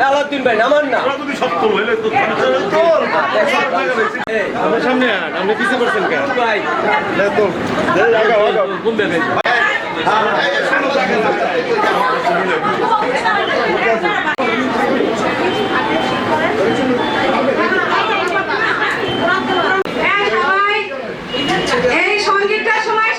আলাউদ্দিন ভাই আমার না। সামনে আপনি কিছু করছেন কেন? ভাই। কোন দেবে এই সঙ্গীতটার সময়